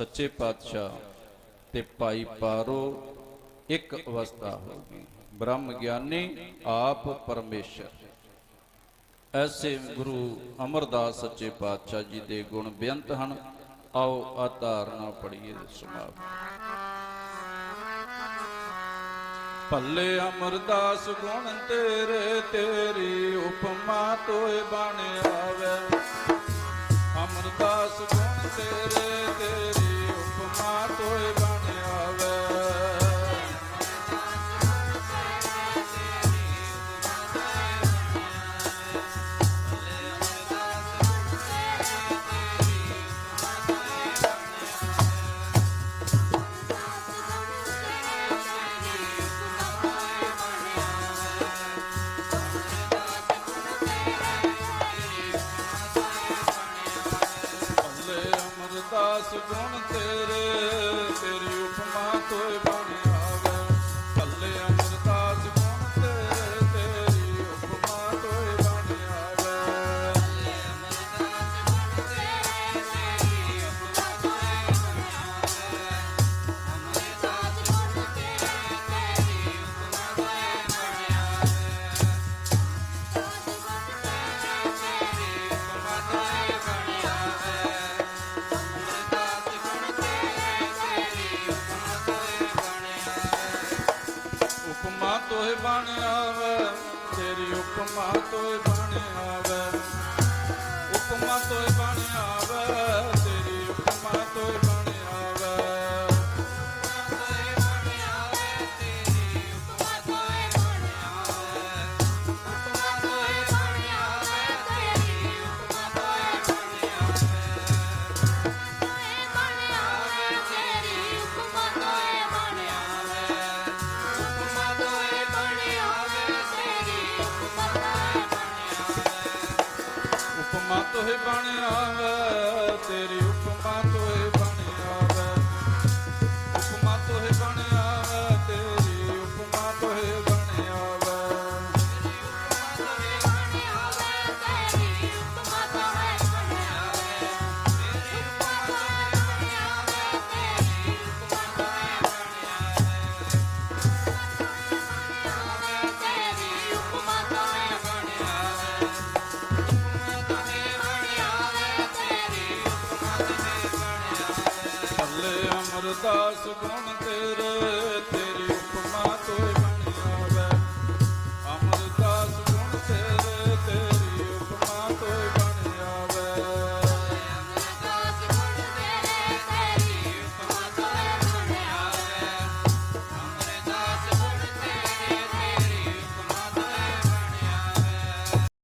ਸੱਚੇ ਪਾਤਸ਼ਾਹ ਤੇ ਭਾਈ ਪਾਰੋ, ਇੱਕ ਅਵਸਥਾ ਹੋਗੀ ਬ੍ਰਹਮ ਗਿਆਨੀ ਆਪ ਪਰਮੇਸ਼ਰ। ਐਸੇ ਗੁਰੂ ਅਮਰਦਾਸ ਸੱਚੇ ਪਾਤਸ਼ਾਹ ਜੀ ਦੇ ਗੁਣ ਬੇਅੰਤ ਹਨ। ਆਓ ਆਧਾਰਨਾ ਪੜੀਏ ਸਮਾਪ ਭੱਲੇ ਅਮਰਦਾਸ ਗੁਣ ਤੇਰੇ, ਤੇਰੀ ਉਪਮਾ ਤੋਏ ਬਣ ਆਵੇ। ਅਮਰਦਾਸ ਗੁਣ ਤੇਰੇ ਅਮਰਦਾਸ ਗੁਣ ਤੇਰੇ ਤੇਰੀ ਉਪਮਾ ਤੋਏ ਉਪਮਾ ਤੋਏ ਬਣ ਆਵੇ ਤੇਰੀ ਉਪਮਾ ਤੋਏ ਬਣ ਆਵੇ। ਉਪਮਾ ਤੋਏ ਬਣ ਆਵੇ ਤੇਰੀ ਅਰਦਾਸ ਗੁਣ ਤੇਰੇ